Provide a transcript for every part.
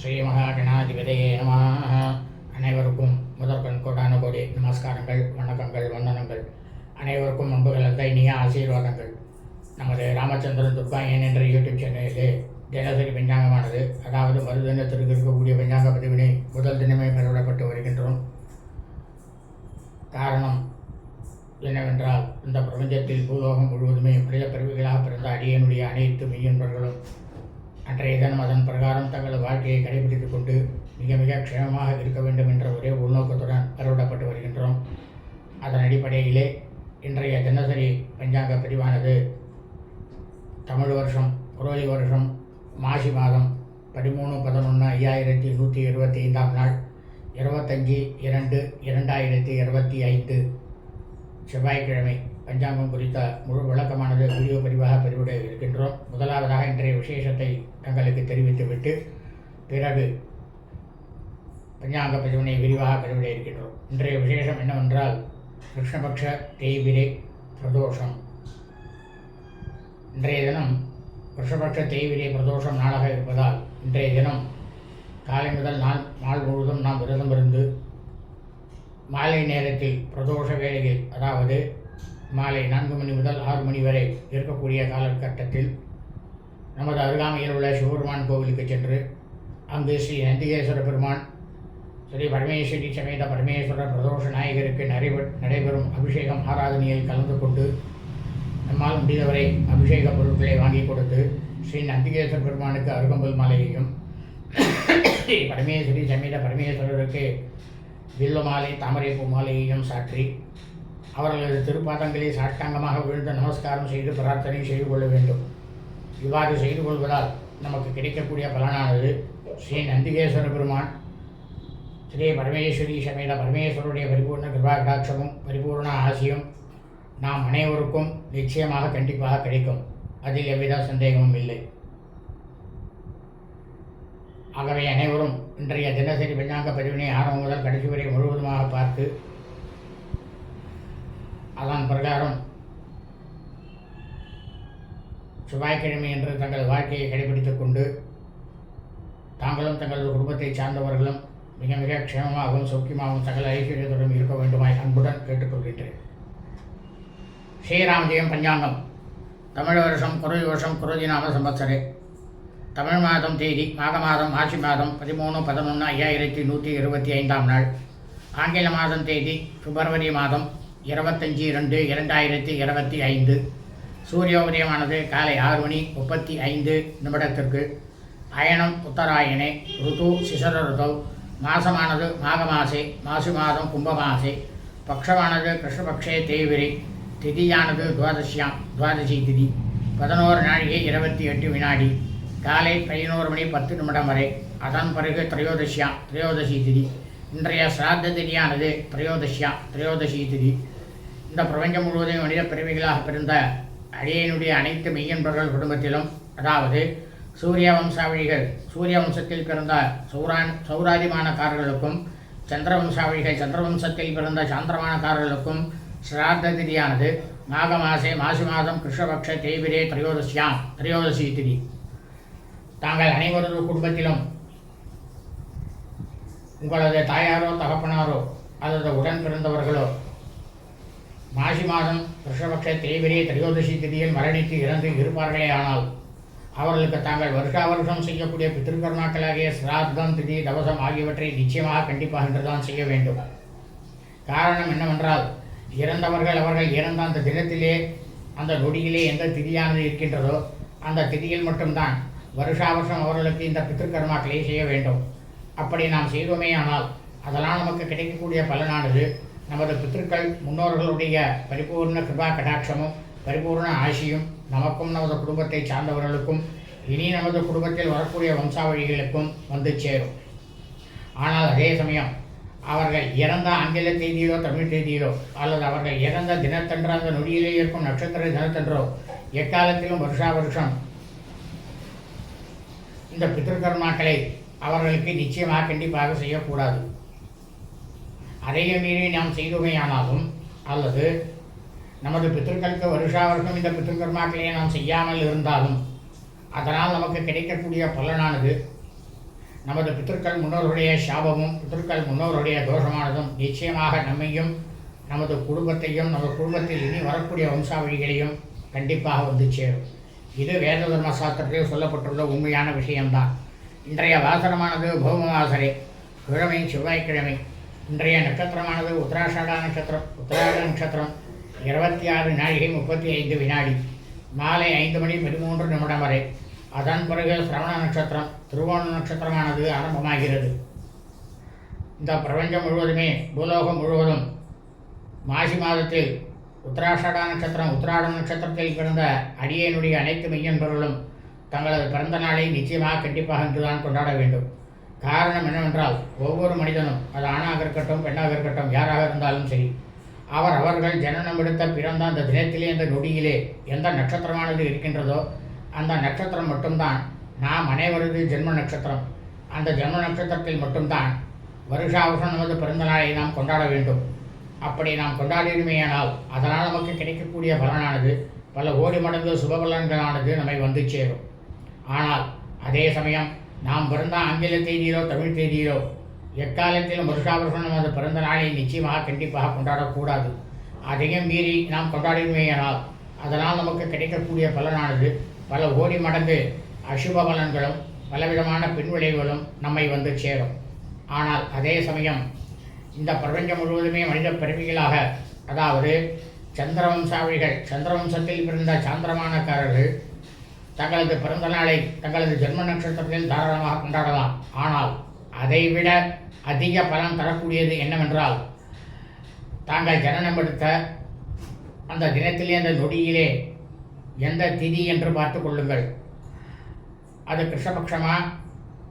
ஸ்ரீ மகாகணாதிபதியே நம. அனைவருக்கும் முதற்கண் கோடான கோடி நமஸ்காரங்கள் வணக்கங்கள் வந்தனங்கள். அனைவருக்கும் அன்புகளந்த இனிய ஆசீர்வாதங்கள். நமது ராமச்சந்திரன் துர்பாயன் என்ற யூடியூப் சேனலிலே தினசரி பஞ்சாங்கமானது அதாவது மறுதினத்திற்கு இருக்கக்கூடிய பஞ்சாங்க பதிவினை முதல் தினமே பெறவிடப்பட்டு வருகின்றோம். காரணம் என்னவென்றால் இந்த பிரபஞ்சத்தில் பூலோகம் முழுவதுமே மனித பிறவிகளாக பிறந்த அடியனுடைய அனைத்து மெய்யன்பர்களும் அன்றைய தினம் அதன் பிரகாரம் தங்கள் வாழ்க்கையை கடைபிடித்துக் கொண்டு மிக மிக க்ஷேமமாக இருக்க வேண்டும் என்ற ஒரே உள்நோக்கத்துடன் வரவிடப்பட்டு வருகின்றோம். அதன் அடிப்படையிலே இன்றைய தினசரி பஞ்சாங்க பிரிவானது தமிழ் வருஷம் குரோதி வருஷம் மாசி மாதம் பதிமூணு பதினொன்று ஐயாயிரத்தி நூற்றி இருபத்தி ஐந்தாம் நாள் இருபத்தஞ்சி இரண்டு இரண்டாயிரத்தி இருபத்தி ஐந்து செவ்வாய்க்கிழமை. பஞ்சாங்கம் குறித்த முழு விளக்கமானது வீடியோ பதிவாக பதிவிட இருக்கின்றோம். முதலாவதாக இன்றைய விசேஷத்தை தங்களுக்கு தெரிவித்துவிட்டு பிறகு பஞ்சாங்க பதிவினை விரிவாக பதிவிட இருக்கின்றோம். இன்றைய விசேஷம் என்னவென்றால் கிருஷ்ணபக்ஷ தேய்பிரை பிரதோஷம். இன்றைய தினம் கிருஷ்ணபக்ஷ தேய்பிரை பிரதோஷம் நாளாக இருப்பதால் இன்றைய தினம் காலை முதல் நாள் நாள் முழுவதும் நாம் விரதம் இருந்து மாலை நேரத்தில் பிரதோஷ வேளையில் அதாவது மாலை நான்கு மணி முதல் ஆறு மணி வரை இருக்கக்கூடிய காலகட்டத்தில் நமது அருகாமையில் உள்ள சிவபெருமான் கோவிலுக்கு சென்று அங்கு ஸ்ரீ நந்திகேஸ்வர பெருமான் ஸ்ரீ பரமேஸ்வரி சமேத பரமேஸ்வரர் பிரதோஷ நாயகருக்கு நடைபெ நடைபெறும் அபிஷேகம் ஆராதனையில் கலந்து கொண்டு நம்மால் முடிந்தவரை அபிஷேக பொருட்களை வாங்கி கொடுத்து ஸ்ரீ நந்திகேஸ்வர பெருமானுக்கு அருகம்புல் மாலையையும் ஸ்ரீ பரமேஸ்வரி சமேத பரமேஸ்வரருக்கு வில்ல மாலை தாமரைப்பூ மாலையையும் சாற்றி அவர்களது திருப்பாதங்களில் சாஷ்டாங்கமாக விழுந்து நமஸ்காரம் செய்து பிரார்த்தனை செய்து கொள்ள வேண்டும். இவ்வாறு செய்து கொள்வதால் நமக்கு கிடைக்கக்கூடிய பலனானது ஸ்ரீ நந்திகேஸ்வர பெருமான். ஸ்ரீ பரமேஸ்வரி சமையல பரமேஸ்வருடைய பரிபூர்ண கிருபாகடாட்சமும் பரிபூர்ண ஆசியும் நாம் அனைவருக்கும் நிச்சயமாக கண்டிப்பாக கிடைக்கும். அதில் எவ்வித சந்தேகமும் இல்லை. ஆகவே அனைவரும் இன்றைய தினசரி பஞ்சாங்க பதிவினை ஆரம்பம் முதல் கடைசி வரை முழுவதுமாக பார்த்து அதன் பிரகாரம் செவ்வாய்க்கிழமை என்று தங்கள் வாழ்க்கையை கடைபிடித்துக் கொண்டு தாங்களும் தங்களது குடும்பத்தை சார்ந்தவர்களும் மிக மிக க்ஷேமமாகவும் சௌக்கியமாகவும் சகல ஐஸ்வர்யத்துடன் இருக்க வேண்டுமாய் அன்புடன் கேட்டுக்கொள்கின்றேன். ஸ்ரீராமஜெயம் பஞ்சாங்கம். தமிழ் வருஷம் குருதி வருஷம் குருதி நாம சம்பத்சரே தமிழ் மாதம் தேதி மாக மாதம் ஆட்சி மாதம் பதிமூணு பதினொன்று ஐயாயிரத்தி நூற்றி இருபத்தி ஐந்தாம் நாள். ஆங்கில மாதம் தேதி பிப்ரவரி மாதம் இருபத்தஞ்சி ரெண்டு இரண்டாயிரத்தி இருபத்தி ஐந்து. சூரிய உதயமானது காலை ஆறு மணி முப்பத்தி ஐந்து நிமிடத்திற்கு. அயனம் உத்தராயணே ருது சிசர ருதௌ. மாசமானது மாக மாசே மாசி மாதம் கும்பமாசே. பக்ஷமானது கிருஷ்ணபக்ஷே தேவிரை. திதியானது துவாதசியாம் துவாதசி திதி. பதினோரு நாழிகை இருபத்தி எட்டு வினாடி. காலை பதினோரு மணி பத்து நிமிடம் வரை. அதன் பிறகு திரையோதசியாம் திரையோதசி திதி. இன்றைய சிராத்த திதியானது திரையோதசியாம் திரையோதசி திதி. இந்த பிரபஞ்சம் முழுவதும் மனித பிறவிகளாக பிறந்த அடியனுடைய அனைத்து மெய்யன்பர்கள் குடும்பத்திலும் அதாவது சூரிய வம்சாவழிகள் சூரிய வம்சத்தில் பிறந்த சௌரான் சௌராதிமானக்காரர்களுக்கும் சந்திர வம்சாவழிகள் சந்திர வம்சத்தில் பிறந்த சாந்திரமானக்காரர்களுக்கும் சிராத்த திதியானது மாக மாசே மாசி மாதம் கிருஷ்ணபக்ஷ தேய்பிரே திரையோதசியாம் திரையோதசி திதி. தாங்கள் அனைவரது குடும்பத்திலும் உங்களது தாயாரோ தகப்பனாரோ அல்லது உடன் பிறந்தவர்களோ மாசி மாதம் ரிஷபக்ஷ தேய்பிரே திரையோதசி திதியில் மரணித்து இறந்து இருப்பார்களே ஆனால் அவர்களுக்கு தாங்கள் வருஷா வருஷம் செய்யக்கூடிய பித்திருக்கர்மாக்களாகிய சிராத்தம் திதி தவசம் ஆகியவற்றை நிச்சயமாக கண்டிப்பாக என்றுதான் செய்ய வேண்டும். காரணம் என்னவென்றால் இறந்தவர்கள் அவர்கள் இறந்த அந்த தினத்திலே அந்த நொடியிலே எந்த திதியானது இருக்கின்றதோ அந்த திதியில் மட்டும்தான் வருஷா வருஷம் அவர்களுக்கு இந்த பித்திருக்கர்மாக்களை செய்ய வேண்டும். அப்படி நாம் செய்தோமே ஆனால் அதெல்லாம் நமக்கு கிடைக்கக்கூடிய பலனானது நமது பித்திருக்கள் முன்னோர்களுடைய பரிபூர்ண கிருபா கடாட்சமும் பரிபூர்ண ஆசியும் நமக்கும் நமது குடும்பத்தை சார்ந்தவர்களுக்கும் இனி நமது குடும்பத்தில் வரக்கூடிய வம்சாவழிகளுக்கும் வந்து சேரும். ஆனால் அதே சமயம் அவர்கள் இறந்த ஆங்கில தேதியிலோ தமிழ் தேதியிலோ அல்லது அவர்கள் இறந்த தினத்தன்று அந்த நொடியிலே இருக்கும் நட்சத்திர தினத்தன்றோ எக்காலத்திலும் வருஷா வருஷம் இந்த பித்திருக்கர்மாக்களை அவர்களுக்கு நிச்சயமாக கண்டிப்பாக செய்யக்கூடாது. அதையும் மீறி நாம் செய்துமையானாலும் அல்லது நமது பித்திருக்களுக்கு வருஷா வருஷம் இந்த பித்திருக்கர்மாக்களையே நாம் செய்யாமல் இருந்தாலும் அதனால் நமக்கு கிடைக்கக்கூடிய பலனானது நமது பித்திருக்கள் முன்னோர்களுடைய சாபமும் பித்திருக்கள் முன்னோருடைய தோஷமானதும் நிச்சயமாக நம்மையும் நமது குடும்பத்தையும் நமது குடும்பத்தில் இனி வரக்கூடிய வம்சாவழிகளையும் கண்டிப்பாக வந்து சேரும். இது வேத தர்ம சாஸ்திரத்தில் சொல்லப்பட்டுள்ள உண்மையான விஷயம்தான். இன்றைய வாசனமானது பௌம வாசரே கிழமை செவ்வாய்க்கிழமை. இன்றைய நட்சத்திரமானது உத்தராஷாடா நட்சத்திரம் உத்தராட நட்சத்திரம். இருபத்தி ஆறு நாழிகை முப்பத்தி ஐந்து வினாடி. மாலை ஐந்து மணி பதிமூன்று நிமிடம் வரை. அதன் பிறகு சிரவண நட்சத்திரம் திருவோண நட்சத்திரமானது ஆரம்பமாகிறது. இந்த பிரபஞ்சம் முழுவதுமே பூலோகம் முழுவதும் மாசி மாதத்தில் உத்தராஷடா நட்சத்திரம் உத்திராட நட்சத்திரத்தில் பிறந்த அடியனுடைய அனைத்து மெய்யன்பர்களும் தங்களது பிறந்த நாளை நிச்சயமாக கண்டிப்பாக இன்றுதான் கொண்டாட வேண்டும். காரணம் என்னவென்றால் ஒவ்வொரு மனிதனும் அது ஆணாக இருக்கட்டும் பெண்ணாக இருக்கட்டும் யாராக இருந்தாலும் சரி அவர் அவர்கள் ஜனனம் எடுத்த பிறந்த அந்த தினத்திலே அந்த நொடியிலே எந்த நட்சத்திரமானது இருக்கின்றதோ அந்த நட்சத்திரம் மட்டும்தான். நாம் அனைவரது ஜென்ம நட்சத்திரம். அந்த ஜென்ம நட்சத்திரத்தில் மட்டும்தான் வருஷா நமது பிறந்த நாளை நாம் கொண்டாட வேண்டும். அப்படி நாம் கொண்டாடிடுமேயானால் அதனால் நமக்கு கிடைக்கக்கூடிய பலனானது பல ஓடி மடங்கு சுபபலன்களானது நம்மை வந்து சேரும். ஆனால் அதே சமயம் நாம் பிறந்த ஆங்கில தேதியிலோ தமிழ் தேதியிலோ எக்காலத்திலும் வருஷாவருஷம் நமது பிறந்த நாளை நிச்சயமாக கண்டிப்பாக கொண்டாடக்கூடாது. அதையும் மீறி நாம் கொண்டாடிடுமேயானால் அதனால் நமக்கு கிடைக்கக்கூடிய பலனானது பல ஓடி மடங்கு அசுப பலன்களும் பலவிதமான பின்விளைவுகளும் நம்மை வந்து சேரும். ஆனால் அதே சமயம் இந்த பிரபஞ்சம் முழுவதுமே மனித பிறவிகளாக அதாவது சந்திரவம்சாவளிகள் சந்திரவம்சத்தில் பிறந்த சாந்திரமானக்காரர்கள் தங்களது பிறந்த நாளை தங்களது ஜென்ம நட்சத்திரத்தில் தாராளமாக கொண்டாடலாம். ஆனால் அதைவிட அதிக பலன் தரக்கூடியது என்னவென்றால் தாங்கள் ஜனனம் எடுத்த அந்த தினத்திலே அந்த நொடியிலே எந்த திதி என்று பார்த்து கொள்ளுங்கள். அது கிருஷ்ணபக்ஷமா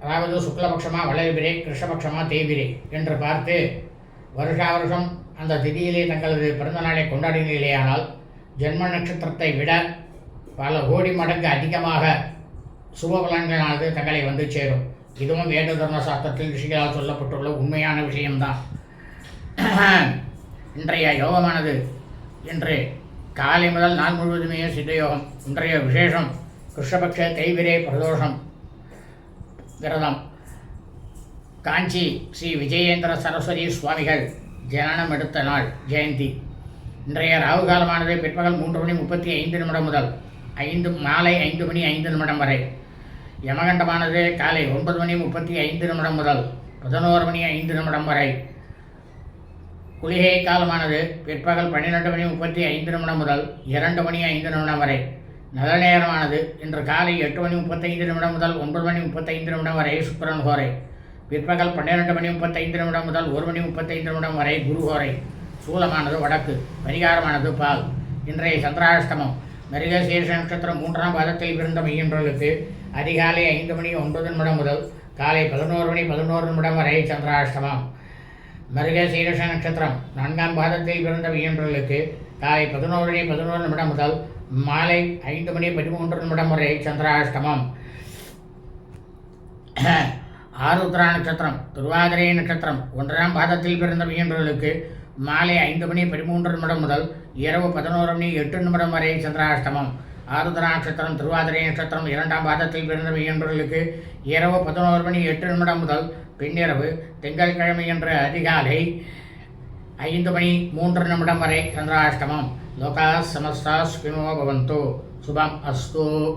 அதாவது சுக்லபக்ஷமா வளர்பிரே கிருஷ்ணபக்ஷமா தேய்பிரே என்று பார்த்து வருஷா வருஷம் அந்த திதியிலே தங்களது பிறந்த நாளை கொண்டாடினீர்களேயானால் ஜென்ம நட்சத்திரத்தை விட பல கோடி மடங்கு அதிகமாக சுபபலன்களானது தங்களை வந்து சேரும். இதுவும் வேத தர்ம சாஸ்திரத்தில் ரிஷிகளால் சொல்லப்பட்டுள்ள உண்மையான விஷயம்தான். இன்றைய யோகமானது இன்று காலை முதல் நாள் முழுவதுமே சித்தயோகம் இன்றைய விசேஷம் கிருஷ்ணபக்ஷ தைவிரே பிரதோஷம் விரதம். காஞ்சி ஸ்ரீ விஜயேந்திர சரஸ்வதி சுவாமிகள் ஜனனம் எடுத்த நாள் ஜெயந்தி. இன்றைய ராகு காலமானது பிற்பகல் மூன்று மணி முப்பத்தி ஐந்து நிமிடம் முதல் ஐந்து மாலை ஐந்து மணி ஐந்து நிமிடம் வரை. யமகண்டமானது காலை ஒன்பது மணி முப்பத்தி ஐந்து நிமிடம் முதல் பதினோரு மணி ஐந்து நிமிடம் வரை. குளிகை காலமானது பிற்பகல் பன்னிரெண்டு மணி முப்பத்தி ஐந்து நிமிடம் முதல் இரண்டு மணி ஐந்து நிமிடம் வரை. நல்ல நேரமானது இன்று காலை எட்டு மணி முப்பத்தைந்து நிமிடம் முதல் ஒன்பது மணி முப்பத்தைந்து நிமிடம் வரை சுக்கரன் ஹோரை பிற்பகல் பன்னிரெண்டு மணி முப்பத்தைந்து நிமிடம் முதல் ஒரு மணி முப்பத்தைந்து நிமிடம் வரை குரு ஹோரை சூலமானது வடக்கு பரிகாரமானது பால். இன்றைய சந்திராஷ்டமம். மிருகசீர்ஷ நட்சத்திரம் மூன்றாம் பாதத்தில் பிறந்த மையன்றலுக்கு அதிகாலை ஐந்து மணி ஒன்பது நிமிடம் முதல் காலை பதினோரு மணி பதினோரு நிமிடம் வரை சந்திராஷ்டமம். மிருகசீரஷ நட்சத்திரம் நான்காம் பாதத்தில் பிறந்த மையன்றலுக்கு காலை பதினோரு மணி பதினோரு நிமிடம் முதல் மாலை ஐந்து மணி பதிமூன்று நிமிடம் வரை சந்திராஷ்டமம். ஆருத்ரா நட்சத்திரம் திருவாதிரை நட்சத்திரம் ஒன்றாம் பாதத்தில் பிறந்த மையன்றலுக்கு மாலை ஐந்து மணி பதிமூன்று நிமிடம் முதல் இரவு பதினோரு மணி எட்டு நிமிடம் வரை சந்திராஷ்டமம். ஆருத்ர நட்சத்திரம் திருவாதிரை நட்சத்திரம் இரண்டாம் பாதத்தில் பிறந்த இரவு பதினோரு மணி எட்டு நிமிடம் முதல் பின்னிரவு திங்கட்கிழமை என்ற அதிகாலை ஐந்து மணி மூன்று நிமிடம் வரை சந்திராஷ்டமம். லோகா சமஸ்தா ஸ்பினோ பவந்தோ. சுபம் அஸ்து.